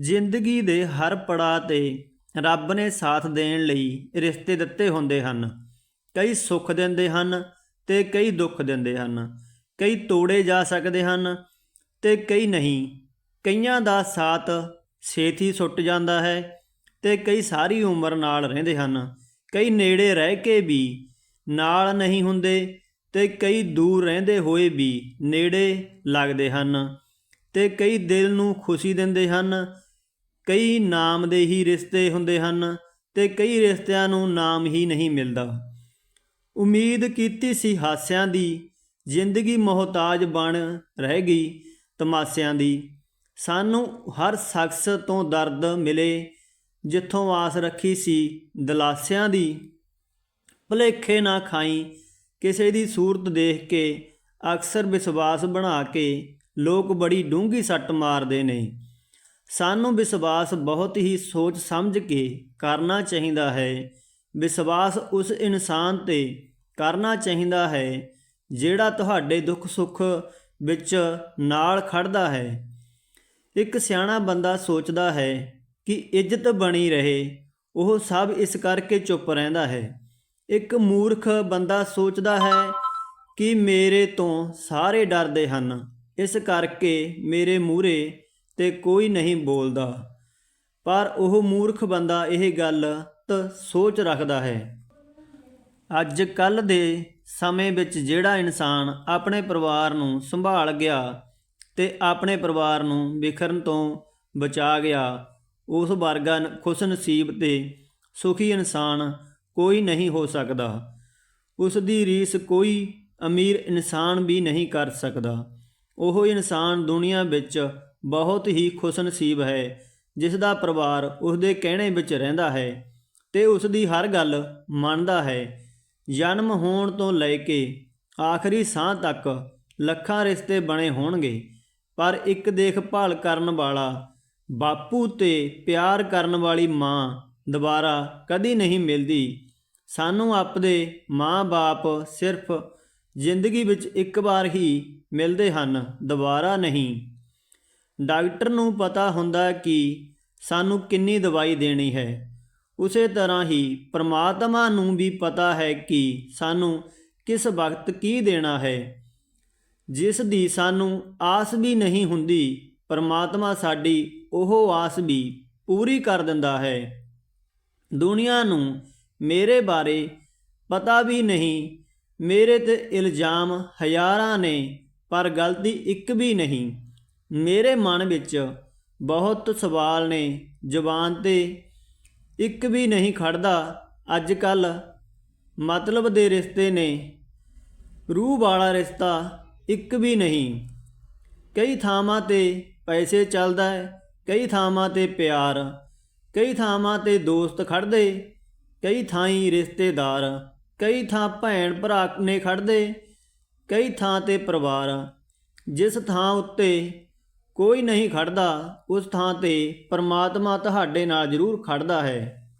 ਜ਼ਿੰਦਗੀ ਦੇ ਹਰ ਪੜਾਅ ਤੇ ਰੱਬ ਨੇ ਸਾਥ ਦੇਣ ਲਈ ਰਿਸ਼ਤੇ ਦਿੱਤੇ ਹੁੰਦੇ ਹਨ। ਕਈ ਸੁੱਖ ਦਿੰਦੇ ਹਨ ਤੇ ਕਈ ਦੁੱਖ ਦਿੰਦੇ ਹਨ। ਕਈ ਤੋੜੇ ਜਾ ਸਕਦੇ ਹਨ ਤੇ ਕਈ ਨਹੀਂ। ਕਈਆਂ ਦਾ ਸਾਥ ਛੇਤੀ ਸੁੱਟ ਜਾਂਦਾ ਹੈ ਤੇ ਕਈ ਸਾਰੀ ਉਮਰ ਨਾਲ ਰਹਿੰਦੇ ਹਨ। ਕਈ ਨੇੜੇ ਰਹਿ ਕੇ ਵੀ ਨਾਲ ਨਹੀਂ ਹੁੰਦੇ ਤੇ ਕਈ ਦੂਰ ਰਹਿੰਦੇ ਹੋਏ ਵੀ ਨੇੜੇ ਲੱਗਦੇ ਹਨ। ਤੇ ਕਈ ਦਿਲ ਨੂੰ ਖੁਸ਼ੀ ਦਿੰਦੇ ਹਨ, ਕਈ ਨਾਮ ਦੇ ਹੀ ਰਿਸ਼ਤੇ ਹੁੰਦੇ ਹਨ ਤੇ ਕਈ ਰਿਸ਼ਤਿਆਂ ਨੂੰ ਨਾਮ ਹੀ ਨਹੀਂ ਮਿਲਦਾ। ਉਮੀਦ ਕੀਤੀ ਸੀ ਹਾਸਿਆਂ ਦੀ, ਜ਼ਿੰਦਗੀ ਮੁਹਤਾਜ ਬਣ ਰਹਿ ਗਈ ਤਮਾਸਿਆਂ ਦੀ। ਸਾਨੂੰ ਹਰ ਸ਼ਖਸ ਤੋਂ ਦਰਦ ਮਿਲੇ, ਜਿੱਥੋਂ ਆਸ ਰੱਖੀ ਸੀ ਦਲਾਸਿਆਂ ਦੀ। ਭੁਲੇਖੇ ਨਾ ਖਾਈ ਕਿਸੇ ਦੀ ਸੂਰਤ ਦੇਖ ਕੇ, ਅਕਸਰ ਵਿਸ਼ਵਾਸ ਬਣਾ ਕੇ ਲੋਕ ਬੜੀ ਡੂੰਘੀ ਸੱਟ ਮਾਰਦੇ ਨੇ। ਸਾਨੂੰ ਵਿਸ਼ਵਾਸ ਬਹੁਤ ਹੀ ਸੋਚ ਸਮਝ ਕੇ ਕਰਨਾ ਚਾਹੀਦਾ ਹੈ। ਵਿਸ਼ਵਾਸ ਉਸ ਇਨਸਾਨ ਤੇ ਕਰਨਾ ਚਾਹੀਦਾ ਹੈ, ਜਿਹੜਾ ਤੁਹਾਡੇ ਦੁੱਖ ਸੁੱਖ ਵਿੱਚ ਨਾਲ ਖੜਦਾ ਹੈ। ਇੱਕ ਸਿਆਣਾ ਬੰਦਾ ਸੋਚਦਾ ਹੈ ਕਿ ਇੱਜ਼ਤ ਬਣੀ ਰਹੇ, ਉਹ ਸਭ ਇਸ ਕਰਕੇ ਚੁੱਪ ਰਹਿੰਦਾ ਹੈ। ਇੱਕ ਮੂਰਖ ਬੰਦਾ ਸੋਚਦਾ ਹੈ ਕਿ ਮੇਰੇ ਤੋਂ ਸਾਰੇ ਡਰਦੇ ਹਨ। ਇਸ ਕਰਕੇ ਮੇਰੇ ਮੂਹਰੇ ਤੇ ਕੋਈ ਨਹੀਂ ਬੋਲਦਾ। ਪਰ ਉਹ ਮੂਰਖ ਬੰਦਾ ਇਹ ਗੱਲ ਤ ਸੋਚ ਰੱਖਦਾ ਹੈ। ਅੱਜ ਕੱਲ ਦੇ ਸਮੇਂ ਵਿੱਚ ਜਿਹੜਾ ਇਨਸਾਨ ਆਪਣੇ ਪਰਿਵਾਰ ਨੂੰ ਸੰਭਾਲ ਗਿਆ ਤੇ ਆਪਣੇ ਪਰਿਵਾਰ ਨੂੰ ਵਿਖਰਨ ਤੋਂ ਬਚਾ ਗਿਆ, ਉਸ ਵਰਗਾ ਨ- ਖੁਸ਼ਨਸੀਬ ਤੇ ਸੁਖੀ ਇਨਸਾਨ ਕੋਈ ਨਹੀਂ ਹੋ ਸਕਦਾ। ਉਸ ਦੀ ਰੀਸ ਕੋਈ ਅਮੀਰ ਇਨਸਾਨ ਵੀ ਨਹੀਂ ਕਰ ਸਕਦਾ। ਉਹ ਇਨਸਾਨ ਦੁਨੀਆ ਵਿੱਚ ਬਹੁਤ ਹੀ ਖੁਸ਼ਨਸੀਬ ਹੈ, ਜਿਸ ਦਾ ਪਰਿਵਾਰ ਉਸ ਦੇ ਕਹਿਣੇ ਵਿੱਚ ਰਹਿੰਦਾ ਹੈ ਤੇ ਉਸ ਦੀ ਹਰ ਗੱਲ ਮੰਨਦਾ ਹੈ। ਜਨਮ ਹੋਣ ਤੋਂ ਲੈ ਕੇ ਆਖਰੀ ਸਾਹ ਤੱਕ ਲੱਖਾਂ ਰਿਸ਼ਤੇ ਬਣੇ ਹੋਣਗੇ, ਪਰ ਇੱਕ ਦੇਖਭਾਲ ਕਰਨ ਵਾਲਾ ਬਾਪੂ ਤੇ ਪਿਆਰ ਕਰਨ ਵਾਲੀ ਮਾਂ ਦੁਬਾਰਾ ਕਦੀ ਨਹੀਂ ਮਿਲਦੀ। ਸਾਨੂੰ ਆਪਦੇ ਮਾਂ-ਬਾਪ ਸਿਰਫ ਜ਼ਿੰਦਗੀ ਵਿੱਚ ਇੱਕ ਵਾਰ ਹੀ ਮਿਲਦੇ ਹਨ, ਦੁਬਾਰਾ ਨਹੀਂ। ਡਾਕਟਰ ਨੂੰ ਪਤਾ ਹੁੰਦਾ ਕਿ ਸਾਨੂੰ ਕਿੰਨੀ ਦਵਾਈ ਦੇਣੀ ਹੈ। ਉਸੇ ਤਰ੍ਹਾਂ ਹੀ ਪ੍ਰਮਾਤਮਾ ਨੂੰ ਵੀ ਪਤਾ ਹੈ ਕਿ ਸਾਨੂੰ ਕਿਸ ਵਕਤ ਕੀ ਦੇਣਾ ਹੈ। ਜਿਸ ਦੀ ਸਾਨੂੰ ਆਸ ਵੀ ਨਹੀਂ ਹੁੰਦੀ, ਪਰਮਾਤਮਾ ਸਾਡੀ ਉਹ ਆਸ ਵੀ ਪੂਰੀ ਕਰ ਦਿੰਦਾ ਹੈ। ਦੁਨੀਆ ਨੂੰ ਮੇਰੇ ਬਾਰੇ ਪਤਾ ਵੀ ਨਹੀਂ ਮੇਰੇ ਤੇ ਇਲਜ਼ਾਮ ਹਜ਼ਾਰਾਂ ਨੇ, ਪਰ ਗਲਤੀ ਇੱਕ ਵੀ ਨਹੀਂ। ਮੇਰੇ ਮਨ ਵਿੱਚ ਬਹੁਤ ਸਵਾਲ ਨੇ, ਜ਼ੁਬਾਨ ਤੇ ਇੱਕ ਵੀ ਨਹੀਂ ਖੜਦਾ। ਅੱਜ ਕੱਲ ਮਤਲਬ ਦੇ ਰਿਸ਼ਤੇ ਨੇ, ਰੂਹ ਵਾਲਾ ਰਿਸ਼ਤਾ ਇੱਕ ਵੀ ਨਹੀਂ। ਕਈ ਥਾਵਾਂ ਤੇ ਪੈਸੇ ਚੱਲਦਾ ਹੈ, ਕਈ ਥਾਵਾਂ ਤੇ ਪਿਆਰ, ਕਈ ਥਾਵਾਂ ਤੇ ਦੋਸਤ ਖੜਦੇ, ਕਈ ਥਾਈਂ ਰਿਸ਼ਤੇਦਾਰ। ਕਈ ਥਾਂ ਭੈਣ ਭਰਾ ਨੇ ਖੜਦੇ ਕਈ ਥਾਂ ਤੇ ਪਰਿਵਾਰ ਜਿਸ ਥਾਂ ਉੱਤੇ ਕੋਈ ਨਹੀਂ ਖੜਦਾ ਉਸ ਥਾਂ ਤੇ ਪਰਮਾਤਮਾ ਤੁਹਾਡੇ ਨਾਲ ਜ਼ਰੂਰ ਖੜਦਾ ਹੈ।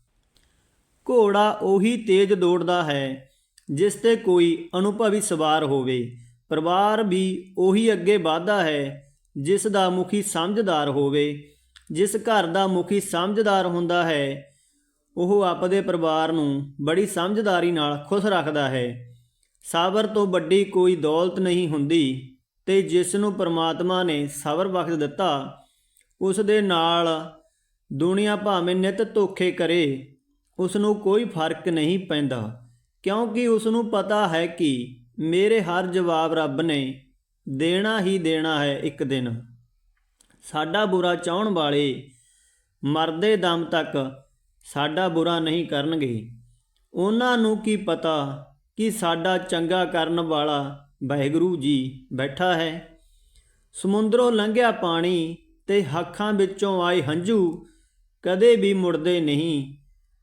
ਘੋੜਾ ਉਹੀ ਤੇਜ਼ ਦੌੜਦਾ ਹੈ, ਜਿਸ ਤੇ ਕੋਈ ਅਨੁਭਵੀ ਸਵਾਰ ਹੋਵੇ। ਪਰਿਵਾਰ ਵੀ ਉਹੀ ਅੱਗੇ ਵਧਦਾ ਹੈ, ਜਿਸ ਦਾ ਮੁਖੀ ਸਮਝਦਾਰ ਹੋਵੇ। ਜਿਸ ਘਰ ਦਾ ਮੁਖੀ ਸਮਝਦਾਰ ਹੁੰਦਾ ਹੈ ਉਹ ਆਪਦੇ ਪਰਿਵਾਰ ਨੂੰ ਬੜੀ ਸਮਝਦਾਰੀ ਨਾਲ ਖੁਸ਼ ਰੱਖਦਾ ਹੈ। ਸਾਬਰ ਤੋਂ ਵੱਡੀ ਕੋਈ ਦੌਲਤ ਨਹੀਂ ਹੁੰਦੀ ਤੇ ਜਿਸ ਨੂੰ ਪ੍ਰਮਾਤਮਾ ਨੇ ਸਬਰ ਬਖਸ਼ ਦਿੱਤਾ, ਉਸ ਦੇ ਨਾਲ ਦੁਨੀਆ ਭਾਵੇਂ ਨਿਤ ਧੋਖੇ ਕਰੇ, ਉਸ ਨੂੰ ਕੋਈ ਫ਼ਰਕ ਨਹੀਂ ਪੈਂਦਾ, ਕਿਉਂਕਿ ਉਸ ਨੂੰ ਪਤਾ ਹੈ ਕਿ ਮੇਰੇ ਹਰ ਜਵਾਬ ਰੱਬ ਨੇ ਦੇਣਾ ਹੀ ਦੇਣਾ ਹੈ ਇੱਕ ਦਿਨ। ਸਾਡਾ ਬੁਰਾ ਚਾਹਣ ਵਾਲੇ ਮਰਦੇ ਦਮ ਤੱਕ ਸਾਡਾ ਬੁਰਾ ਨਹੀਂ ਕਰਨਗੇ। ਉਹਨਾਂ ਨੂੰ ਕੀ ਪਤਾ ਕਿ ਸਾਡਾ ਚੰਗਾ ਕਰਨ ਵਾਲਾ ਵਾਹਿਗੁਰੂ ਜੀ ਬੈਠਾ ਹੈ। ਸਮੁੰਦਰੋਂ ਲੰਘਿਆ ਪਾਣੀ ਤੇ ਹੱਖਾਂ ਵਿੱਚੋਂ ਆਏ ਹੰਝੂ ਕਦੇ ਵੀ ਮੁੜਦੇ ਨਹੀਂ।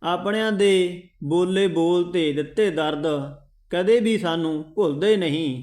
ਆਪਣਿਆਂ ਦੇ ਬੋਲੇ ਬੋਲ ਤੇ ਦਿੱਤੇ ਦਰਦ ਕਦੇ ਵੀ ਸਾਨੂੰ ਭੁੱਲਦੇ ਨਹੀਂ।